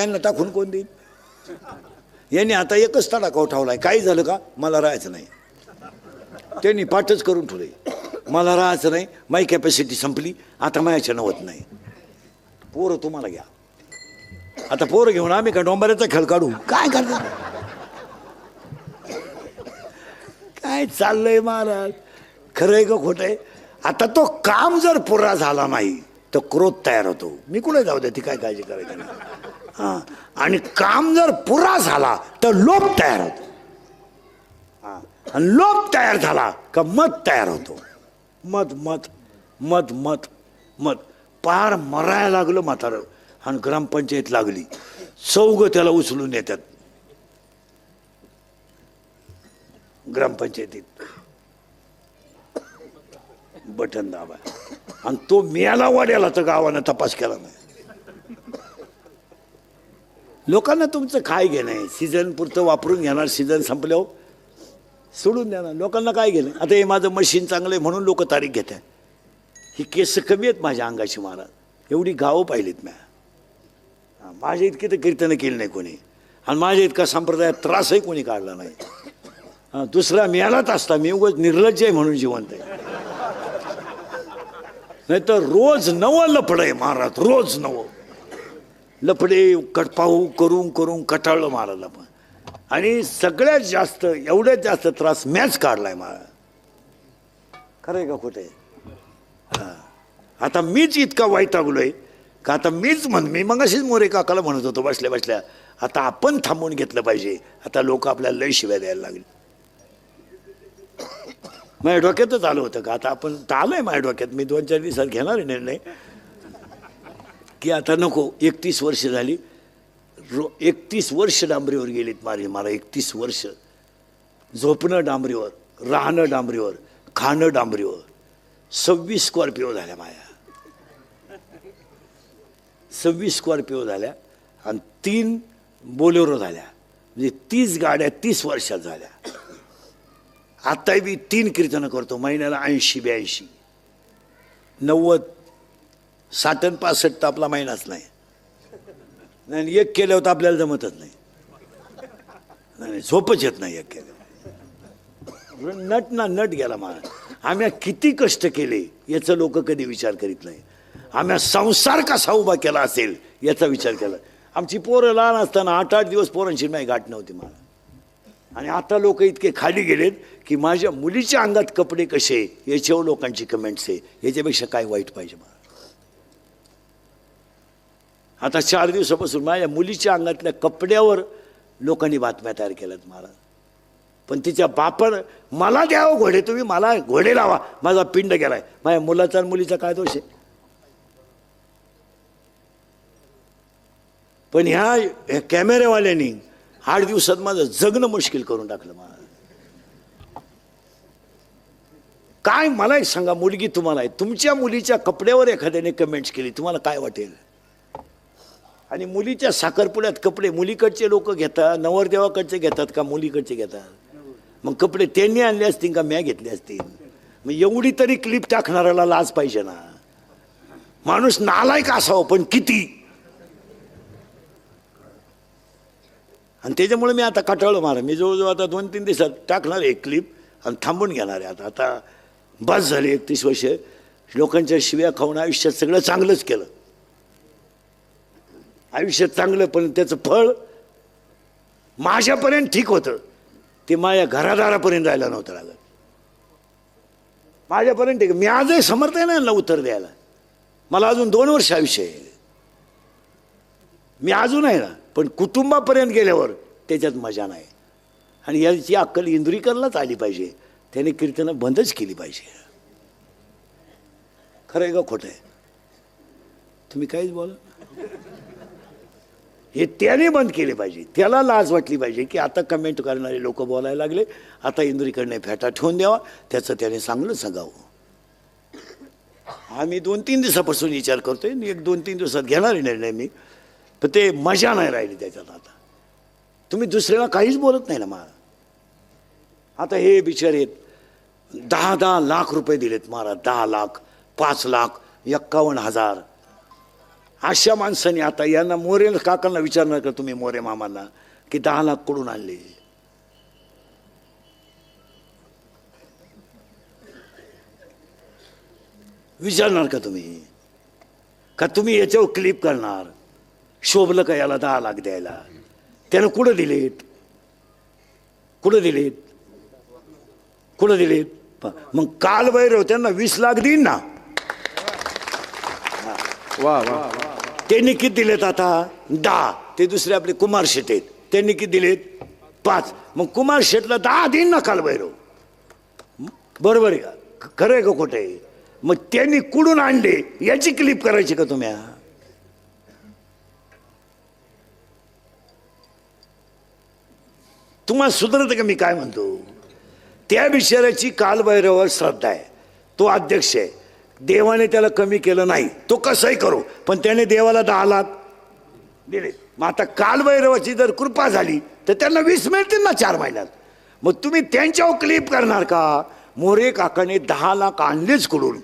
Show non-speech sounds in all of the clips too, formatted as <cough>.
त्यांना टाकून कोण देईल? यांनी आता एकच तडाखा ठेवलाय काय झालं का? मला राहायचं नाही. त्यांनी पाठच करून ठेवले. मला राहायचं नाही. माय कॅपॅसिटी संपली. आता मायाच्या नवत नाही. पोरं तुम्हाला घ्या. आता पोरं घेऊन आम्ही का डोंबऱ्याचा खेळ काढू? काय करतो? काय चाललंय महाराज? खरंय का खोटं आहे आता तो काम जर पुरा झाला नाही तर क्रोध तयार होतो. मी कुठे जाऊ दे? ती काय काळजी करायची? नाही आणि काम जर पुरा झाला तर लोभ तयार होतो. आणि लोभ तयार झाला का मत तयार होतो. मत मत मत मत मत पार मरायला लागलं म्हातारं. आणि ग्रामपंचायत लागली. चौघ त्याला उचलून येतात. ग्रामपंचायतीत. बटन दाबा आणि तो मिळाला वाड्याला तर गावानं तपास केला नाही. लोकांना तुमचं काय घेणं आहे? सीझन पुरतं वापरून घेणार सीझन संपल्यावर? सोडून द्या ना लोकांना काय घेणं आता हे माझं मशीन चांगलं आहे म्हणून लोक तारीख घेत आहे ही केस कमी आहेत माझ्या अंगाशी महाराज. एवढी गावं पाहिलीत म्या. माझ्या इतकी तर कीर्तनं केली नाही कोणी. आणि माझ्या इतका संप्रदायात त्रासही कोणी काढला नाही. दुसरा मिळालाच असता. मी उगाच निर्लज्ज आहे म्हणून जिवंत आहे. नाही तर रोज नवं लफड आहे महाराज. रोज नवं. लफडे कटपाहू करून करून कटाळलं महाराजला पण. आणि सगळ्यात जास्त एवढ्यात जास्त त्रास मॅच काढलाय महाराज खरं आहे का कुठे हां. आता मीच इतका वैतागलोय का आता मीच म्हण मी मग अशीच मोरे काकाला म्हणत होतो बसल्या बसल्या आता आपण थांबून घेतलं पाहिजे आता लोक आपल्याला लय शिव्या द्यायला लागले. <coughs> माझ्या डोक्यातच आलं होतं का? आता आपण तर आहे माझ्या डोक्यात मी दोन चार दिवसात घेणार आहे निर्णय. की आता नको एकतीस वर्ष झाली. रो एकतीस वर्ष डांबरीवर गेलीत मारी मला एकतीस वर्ष. झोपणं डांबरीवर राहणं डांबरीवर खाणं डांबरीवर. सव्वीस स्कॉर्पिओ झाल्या माया. सव्वीस स्कॉर्पिओ झाल्या आणि तीन बोलेरो झाल्या. म्हणजे तीस गाड्या तीस वर्षात झाल्या. आत्ताही मी तीन कीर्तनं करतो महिन्याला ऐंशी ब्याऐंशी. नव्वद साठ आणि पासष्ट तर आपला महिनाच नाही. नाही एक केल्यावर तर आपल्याला जमतच नाही. नाही झोपच येत नाही एक केलं नट ना नट गेला मला आम्ही किती कष्ट केले याचं लोक कधी विचार करीत नाही. आम्ही संसार कसा उभा केला असेल याचा विचार केला. आमची पोरं लहान असताना आठ आठ दिवस पोरांची नाही गाठ नव्हती मला. आणि आता लोक इतके खाली गेलेत की माझ्या मुलीच्या अंगात कपडे कसे याच्यावर लोकांची कमेंट्स आहे. याच्यापेक्षा काय वाईट पाहिजे मला? आता चार दिवसापासून माझ्या मुलीच्या अंगातल्या कपड्यावर लोकांनी बातम्या तयार केल्यात मला पण तिच्या बापण मला द्यावं घोडे तुम्ही मला घोडे लावा माझा पिंड गेलाय. माझ्या मुलाचा आणि मुलीचा काय दोष आहे? पण ह्या ह्या कॅमेऱ्यावाल्यांनी आठ दिवसात माझं जगणं मुश्किल करून टाकलं मला काय मला एक सांगा मुलगी तुम्हाला आहे. तुमच्या मुलीच्या कपड्यावर एखाद्याने कमेंट्स केली तुम्हाला काय वाटेल? आणि मुलीच्या साखरपुड्यात कपडे मुलीकडचे लोक घेतात नवरदेवाकडचे घेतात का मुलीकडचे घेतात? मग कपडे त्यांनी आणले असतील का म्या घेतले असतील? मग एवढी तरी क्लिप टाकणाऱ्याला लाज पाहिजे ना. माणूस नालायक असावं पण किती? आणि त्याच्यामुळे मी आता कटाळलो मारा. मी जवळजवळ आता दोन तीन दिवसात टाकणार एक क्लिप आणि थांबून घेणार आहे आता. आता बस झाली एकतीस वर्ष. लोकांच्या शिव्या खाऊन आयुष्यात सगळं चांगलंच केलं. आयुष्यात चांगलं पण त्याचं फळ माझ्यापर्यंत ठीक होतं. ते माझ्या घरादारापर्यंत जायला नव्हतं लागत. माझ्यापर्यंत ठीक मी आजही समर्थ आहे ना उत्तर द्यायला. मला अजून दोन वर्ष आयुष्य आहे. मी अजून आहे ना पण कुटुंबापर्यंत गेल्यावर त्याच्यात मजा नाही. आणि याची अक्कल इंदुरीकरलाच आली पाहिजे. त्याने कीर्तनं बंदच केली पाहिजे. खरं आहे का खोटं आहे? तुम्ही काहीच बोला. हे त्याने बंद केले पाहिजे. त्याला लाज वाटली पाहिजे की आता कमेंट करणारे लोक बोलायला लागले. आता इंद्रीकडनं फेटा ठेवून द्यावा. त्याचं त्याने चांगलं सांगावं. आम्ही दोन तीन दिवसापासून विचार करतोय. एक दोन तीन दिवसात घेणार निर्णय मी. पण ते मजा नाही राहिली त्याच्यात आता. तुम्ही दुसऱ्याला काहीच बोलत नाही ना मला आता हे बिचारे दहा दहा लाख रुपये दिलेत महाराज दहा लाख पाच लाख एक्कावन्न हजार. अशा माणसाने आता यांना मोरे काकांना विचारणार का तुम्ही मोरे मामांना की दहा लाखकडून आणले? विचारणार का तुम्ही? का तुम्ही याच्यावर क्लिप करणार? शोभलं का याला दहा लाख द्यायला? त्यानं कुठं दिलेत? कुठं दिलेत? कुठं दिलेत? मग काल भैरव त्यांना वीस लाख देईन ना. वा वा. त्यांनी किती दिलेत आता? दहा. ते दुसरे आपले कुमार शेट आहेत. त्यांनी किती दिलेत? पाच. मग कुमार शेटला दहा देईन ना काल भैरव. बरोबर आहे का? खरं आहे का खोटं आहे? मग त्यांनी कुडून आणले? याची क्लिप करायची का तुम्ही? तुम्हाला सुधरत का मी काय म्हणतो? त्या विषयाची कालभैरवावर श्रद्धा आहे. तो अध्यक्ष आहे. देवाने त्याला कमी केलं नाही. तो कसंही करू पण त्याने देवाला दहा लाख दिले. मग आता कालभैरवाची जर कृपा झाली तर त्यांना वीस मिळतील ना चार महिन्यात. मग तुम्ही त्यांच्यावर क्लिप करणार का? मोरे काकाने दहा लाख आणलेच कडून.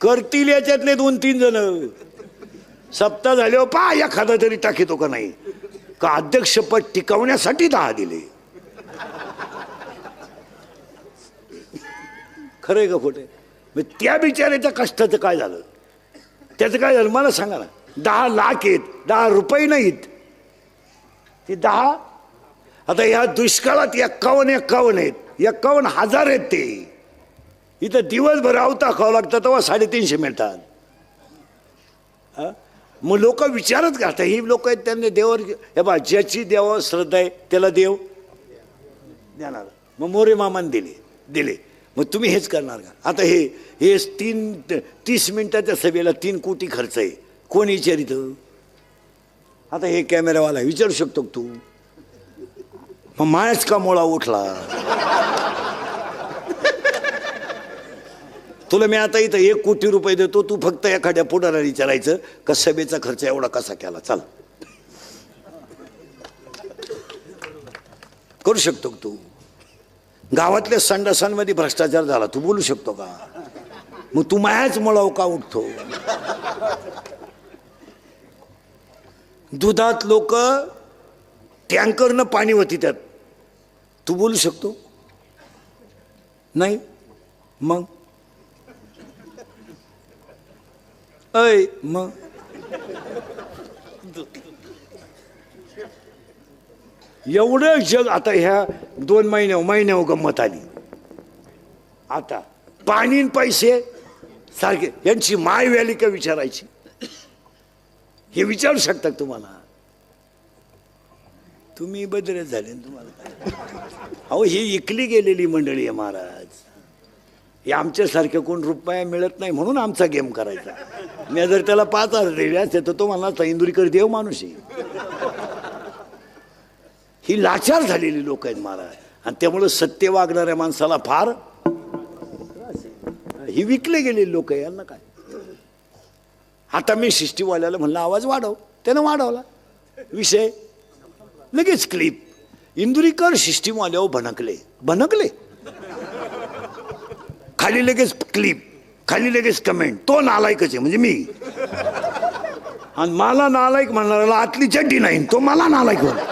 करतील याच्यातले दोन तीन जण. सप्ताह झाले पा एखादा तरी टाकीतो का नाही? का अध्यक्षपद टिकवण्यासाठी दहा दिले? खरंय का खोटे? मग त्या बिचाऱ्याच्या कष्टाचं काय झालं? त्याचं काय झालं? मला सांगा ना. दहा लाख आहेत. दहा रुपये नाहीत. ते दहा? आता ह्या दुष्काळात एक्कावन्न एक्कावन्न आहेत. एक्कावन्न हजार आहेत ते. इथं दिवसभर अवता खावं लागतं तेव्हा साडेतीनशे मिळतात. मग लोक विचारच करतात ही लोक आहेत त्यांनी देवावर हे बा ज्याची देवावर श्रद्धा आहे त्याला देव देणार. मग मोरे मामान दिले. दिले. मग तुम्ही हेच करणार का? आता हे हे तीन तीस मिनिटाच्या सभेला तीन कोटी खर्च आहे. कोण विचारित आता हे कॅमेरावाला विचारू शकतो तू? मग मायाच का मोळा उठला? तुला मी आता इथं एक कोटी रुपये देतो तू फक्त एखाद्या पुढाऱ्याला विचारायचं का सभेचा खर्च एवढा कसा केला? चाल. करू शकतो तू? गावातल्या संडासांमध्ये भ्रष्टाचार झाला. तू बोलू शकतो का? मग तू मायाच मळाव का उठतो? दुधात लोक टँकरनं पाणी होती त्यात तू बोलू शकतो? नाही? मग? अय मग? एवढं जग आता ह्या दोन महिन्या महिन्यावर गंमत आली. आता पाणी पैसे सारखे यांची माय व्हॅली का विचारायची? हे विचारू शकता तुम्हाला? तुम्ही बदलत झाले तुम्हाला. अहो ही इकली गेलेली मंडळी आहे महाराज. हे आमच्यासारखे कोण रुपया मिळत नाही म्हणून आमचा गेम करायचा. मी जर त्याला पाच हजार दिले असते तर तो मला इंदुरीकर देव माणूस आहे. ही लाचार झालेली लोक आहेत महाराज. आणि त्यामुळं सत्य वागणाऱ्या माणसाला फार ही विकले गेलेली लोक आहे यांना काय? आता मी शिष्टीवाल्याला म्हणलं आवाज वाढव. त्यानं वाढवला. विषय? लगेच क्लिप. इंदुरीकर शिष्टीवाल्यावर भनकले. भनकले? खाली लगेच क्लिप. खाली लगेच कमेंट. तो नालायकच आहे म्हणजे मी. आणि मला नालायक म्हणणाऱ्याला आतली चड्डी नाही. तो मला नालायक म्हणतो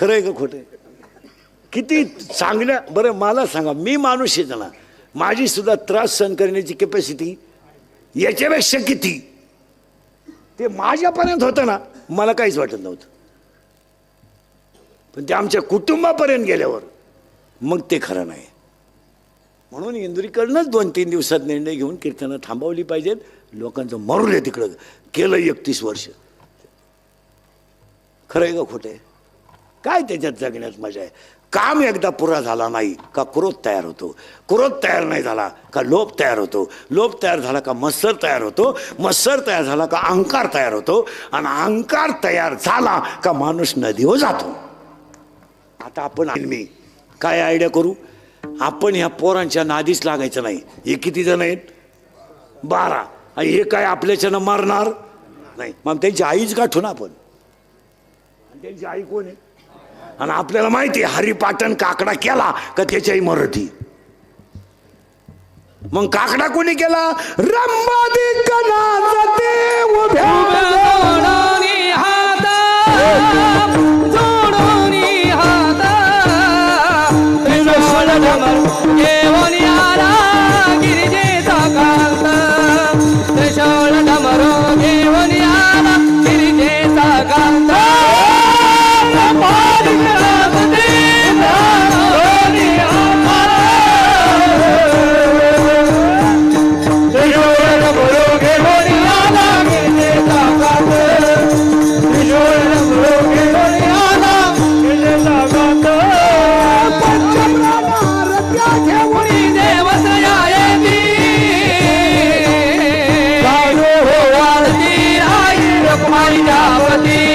खरं आहे का खोटं? आहे? किती चांगल्या बरं मला सांगा मी माणूस आहे ना माझी सुद्धा त्रास सहन करण्याची कॅपॅसिटी याच्यापेक्षा किती? ते माझ्यापर्यंत होतं ना मला काहीच वाटत नव्हतं. पण ते आमच्या कुटुंबापर्यंत गेल्यावर मग ते खरं नाही. म्हणून इंदुरीकडनंच दोन तीन दिवसात निर्णय घेऊन कीर्तनं थांबवली पाहिजेत. लोकांचं मरू आहे तिकडं. केलं एकतीस वर्ष. खरं आहे का खोटं? आहे काय त्याच्यात जगण्यात मजा आहे? काम एकदा पुरा झाला नाही का क्रोध तयार होतो? क्रोध तयार नाही झाला का लोभ तयार होतो? लोभ तयार झाला का मत्सर तयार होतो? मत्सर तयार झाला का अहंकार तयार होतो? आणि अहंकार तयार झाला का माणूस नदीवर जातो? आता आपण मी काय आयडिया करू? आपण ह्या पोरांच्या नादीच लागायचं नाही. हे किती जण आहेत? बारा. आणि हे काय आपल्याच्यानं मारणार? नाही. मग त्यांची आईच गाठू ना आपण. आणि त्यांची आई कोण आहे? आणि आपल्याला माहिती आहे हरिपाटन काकडा केला का त्याच्याही मराठी. मग काकडा कोणी केला? रंबादिकनाचा देव પ્રજાપતિ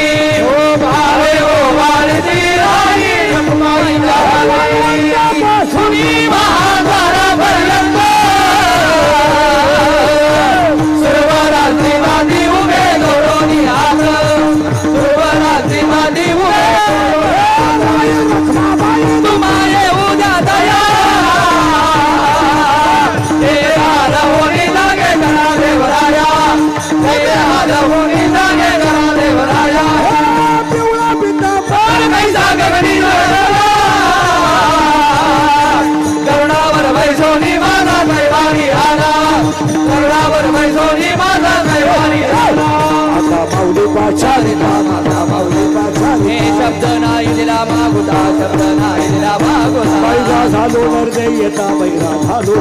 हे शब्द नाही दिला मागुता शब्द नाही दिला मागुता झालो नर्दय येता बैरा झालो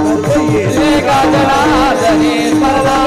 एका जनार्दनी स्मरला